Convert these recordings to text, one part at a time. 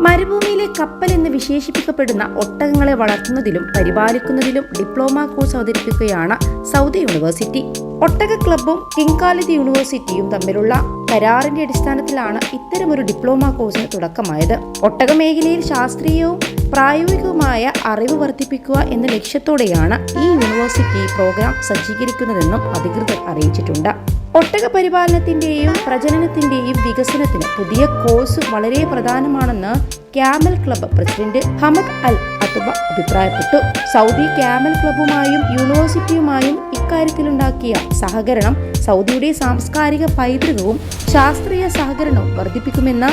മരുഭൂമിയിലെ കപ്പൽ എന്ന് വിശേഷിപ്പിക്കപ്പെടുന്ന ഒട്ടകങ്ങളെ വളർത്തുന്നതിലും പരിപാലിക്കുന്നതിലും ഡിപ്ലോമ കോഴ്സ് അവതരിപ്പിക്കുകയാണ് സൗദി യൂണിവേഴ്സിറ്റി. ഒട്ടക ക്ലബും കിങ്കാലിത് യൂണിവേഴ്സിറ്റിയും തമ്മിലുള്ള കരാറിന്റെ അടിസ്ഥാനത്തിലാണ് ഇത്തരമൊരു ഡിപ്ലോമ കോഴ്സിന് തുടക്കമായത്. ഒട്ടക മേഖലയിൽ ശാസ്ത്രീയവും പ്രായോഗികവുമായ അറിവ് വർദ്ധിപ്പിക്കുക എന്ന ലക്ഷ്യത്തോടെയാണ് ഈ യൂണിവേഴ്സിറ്റി പ്രോഗ്രാം സജ്ജീകരിക്കുന്നതെന്നും അധികൃതർ അറിയിച്ചിട്ടുണ്ട്. ഒട്ടക പരിപാലനത്തിന്റെയും പ്രജനനത്തിന്റെയും വികസനത്തിന് പുതിയ കോഴ്സ് വളരെ പ്രധാനമാണെന്ന് camel club president Hamad al Athuba അഭിപ്രായപ്പെട്ടു. സൗദി ക്യാമൽ ക്ലബ്ബുമായും യൂണിവേഴ്സിറ്റിയുമായും ഇക്കാര്യത്തിലുണ്ടാക്കിയ സഹകരണം സൗദിയുടെ സാംസ്കാരിക പൈതൃകവും ശാസ്ത്രീയ സഹകരണവും വർദ്ധിപ്പിക്കുമെന്ന്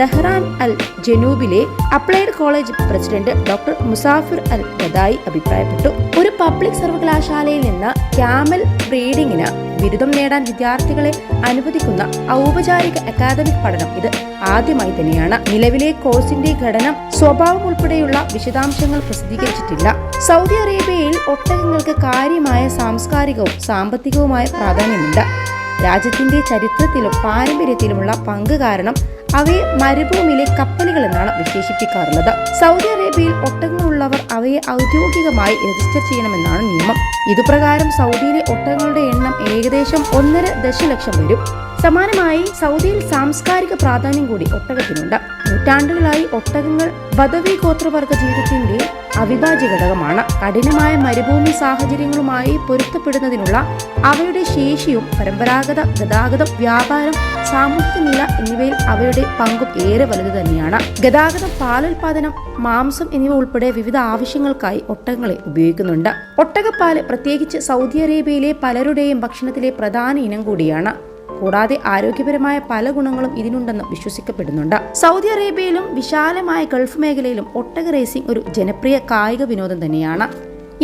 Dhahran al Janoub applied college president doctor Musafir al Ghadai അഭിപ്രായപ്പെട്ടു. ഒരു പബ്ലിക് സർവകലാശാലയിൽ നിന്ന് ക്യാമൽ ബ്രീഡിങ്ങിന് ബിരുദം നേടാൻ വിദ്യാർത്ഥികളെ അനുവദിക്കുന്ന ഔപചാരിക അക്കാദമിക് പഠനം ഇത്. ആദ്യമായി തന്നെയാണ്. നിലവിലെ കോഴ്സിന്റെ ഘടന സ്വഭാവം ഉൾപ്പെടെയുള്ള വിശദാംശങ്ങൾ പ്രസിദ്ധീകരിച്ചിട്ടില്ല. സൗദി അറേബ്യയിൽ ഒട്ടകങ്ങൾക്ക് കാര്യമായ സാംസ്കാരികവും സാമ്പത്തികവുമായ പ്രാധാന്യമുണ്ട്. രാജ്യത്തിന്റെ ചരിത്രത്തിലും പാരമ്പര്യത്തിലുമുള്ള പങ്ക് കാരണം അവയെ മരുഭൂമിയിലെ കപ്പലുകൾ എന്നാണ് വിശേഷിപ്പിക്കാറുള്ളത്. സൗദി അറേബ്യയിൽ ഒട്ടകങ്ങളുള്ളവർ അവയെ ഔദ്യോഗികമായി രജിസ്റ്റർ ചെയ്യണമെന്നാണ് നിയമം. ഇതുപ്രകാരം സൗദിയിലെ ഒട്ടകങ്ങളുടെ എണ്ണം ഏകദേശം ഒന്നര ദശലക്ഷം വരും. സമാനമായി സൗദിയിൽ സാംസ്കാരിക പ്രാധാന്യം കൂടി ഒട്ടകത്തിനുണ്ട്. നൂറ്റാണ്ടുകളായി ഒട്ടകങ്ങൾ ബദവി ഗോത്രവർഗ ജീവിതത്തിന്റെ അവിഭാജ്യ ഘടകമാണ്. കഠിനമായ മരുഭൂമി സാഹചര്യങ്ങളുമായി പൊരുത്തപ്പെടുന്നതിനുള്ള അവയുടെ ശേഷിയും പരമ്പരാഗത ഗതാഗതം വ്യാപാരം സാമൂഹിക നില എന്നിവയിൽ അവയുടെ പങ്കും ഏറെ വലുത് തന്നെയാണ്. ഗതാഗതം പാലുൽപാദനം മാംസം എന്നിവ ഉൾപ്പെടെ വിവിധ ആവശ്യങ്ങൾക്കായി ഒട്ടകങ്ങളെ ഉപയോഗിക്കുന്നുണ്ട്. ഒട്ടകപ്പാൽ പ്രത്യേകിച്ച് സൗദി അറേബ്യയിലെ പലരുടെയും ഭക്ഷണത്തിലെ പ്രധാന ഇനം കൂടിയാണ്. കൂടാതെ ആരോഗ്യപരമായ പല ഗുണങ്ങളും ഇതിനുണ്ടെന്ന് വിശ്വസിക്കപ്പെടുന്നുണ്ട്. സൗദി അറേബ്യയിലും വിശാലമായ ഗൾഫ് മേഖലയിലും ഒട്ടക റേസിംഗ് ഒരു ജനപ്രിയ കായിക വിനോദം തന്നെയാണ്.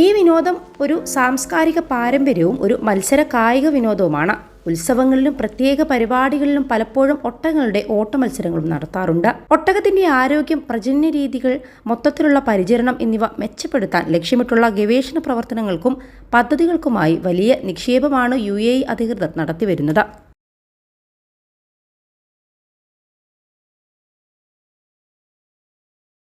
ഈ വിനോദം ഒരു സാംസ്കാരിക പാരമ്പര്യവും ഒരു മത്സര കായിക വിനോദവുമാണ്. ഉത്സവങ്ങളിലും പ്രത്യേക പരിപാടികളിലും പലപ്പോഴും ഒട്ടകങ്ങളുടെ ഓട്ട മത്സരങ്ങളും നടത്താറുണ്ട്. ഒട്ടകത്തിന്റെ ആരോഗ്യം പ്രജനന രീതികൾ മൊത്തത്തിലുള്ള പരിചരണം എന്നിവ മെച്ചപ്പെടുത്താൻ ലക്ഷ്യമിട്ടുള്ള ഗവേഷണ പ്രവർത്തനങ്ങൾക്കും പദ്ധതികൾക്കുമായി വലിയ നിക്ഷേപമാണ് യു അധികൃതർ നടത്തിവരുന്നത്.